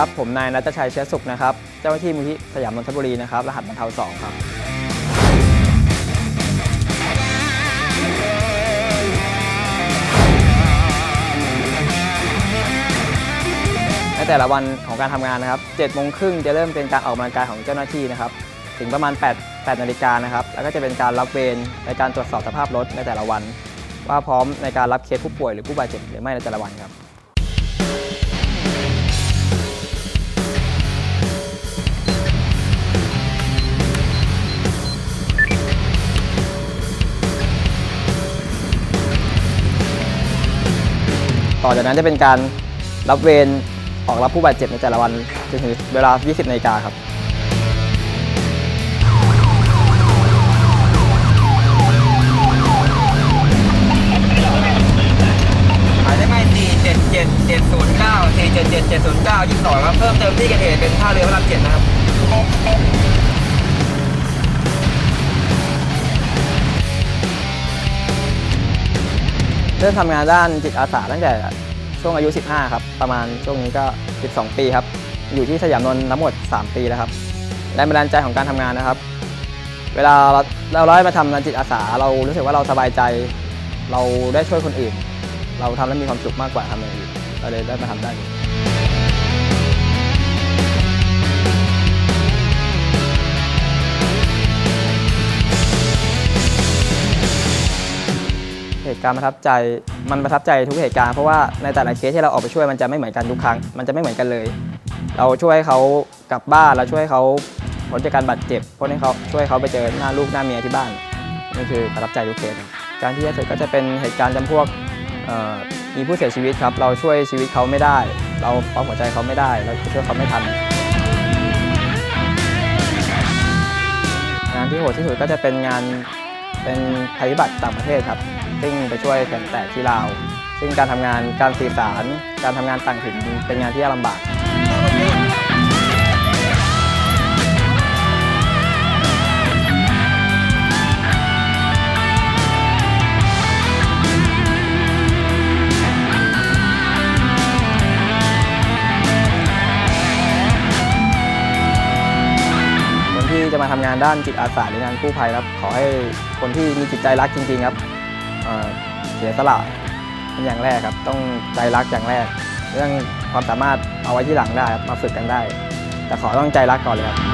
ครับ ผมนายนัทชัยเชื้อสุขนะครับ เจ้าหน้าที่มูลที่สยามนนทบุรีนะครับ รหัสบรรเทา2ครับ ในแต่ละวันของการทำงานนะครับ7โมงครึ่งจะเริ่มเป็นการออกกำลังกายของเจ้าหน้าที่นะครับ ถึงประมาณ 8 8นาฬิกานะครับ แล้วก็จะเป็นการรับเวรในการตรวจสอบสภาพรถในแต่ละวัน ว่าพร้อมในการรับเคสผู้ป่วยหรือผู้บาดเจ็บหรือไม่ในแต่ละวันครับ ต่อจากนั้นจะเป็นการรับเวรออกรับผู้บาดเจ็บในแต่ละวันจนถึงเวลา 20นาฬิกาครับหมายเลขไม่4 7 7 7 0 9 4 7 7 7 0 9 22ครับ เพิ่มเติมที่เกิดเหตุเป็นท่าเรือพระรามเจ็ดนะครับ ริ่มทำงานด้านจิตอาสาตั้งแต่ช่วงอายุ 15 ครับ ประมาณช่วงนี้ก็ 12 ปีครับ อยู่ที่สยามนนท์ทั้งหมด 3 ปีแล้วครับแรงบันดาลใจของการทำงานนะครับ เวลาเราเราได้มาทำงานจิตอาสา เรารู้สึกว่าเราสบายใจ เราได้ช่วยคนอื่น เราทำแล้วมีความสุขมากกว่าทำอย่างอื่นเราเลยได้มาทำได้ การประทับใจมันประทับใจทุกเหตุการณ์เพราะว่าในแต่ละเคสที่เราออกไปช่วยมันจะไม่เหมือนกันทุกครั้งมันจะไม่เหมือนกันเลย เราช่วยเขากลับบ้านเราช่วยเขาพ้นจากการบาดเจ็บเพราะให้เขาช่วยเขาไปเจอหน้าลูกหน้าเมียที่บ้านนี่คือประทับใจทุกเคสครับการที่จะสุดก็จะเป็นเหตุการณ์จำพวกมีผู้เสียชีวิตครับ เราช่วยชีวิตเขาไม่ได้ เราปั๊มหัวใจเขาไม่ได้ เราช่วยเขาไม่ทัน งานที่โหดที่สุดก็จะเป็นงานเป็นภัยพิบัติต่างประเทศครับ ซึ่งไปช่วยแข่งแตกที่ลาว ซึ่งการทำงานการสื่อสาร การทำงานต่างถิ่นเป็นงานที่ยากลำบากคนที่จะมาทำงานด้านจิตอาสาหรืองานกู้ภัยครับ ขอให้คนที่มีจิตใจรักจริงๆครับ เสียสละเป็นอย่างแรกครับ ต้องใจรักอย่างแรก เรื่องความสามารถเอาไว้ที่หลังได้ครับมาฝึกกันได้ แต่ขอต้องใจรักก่อนเลยครับ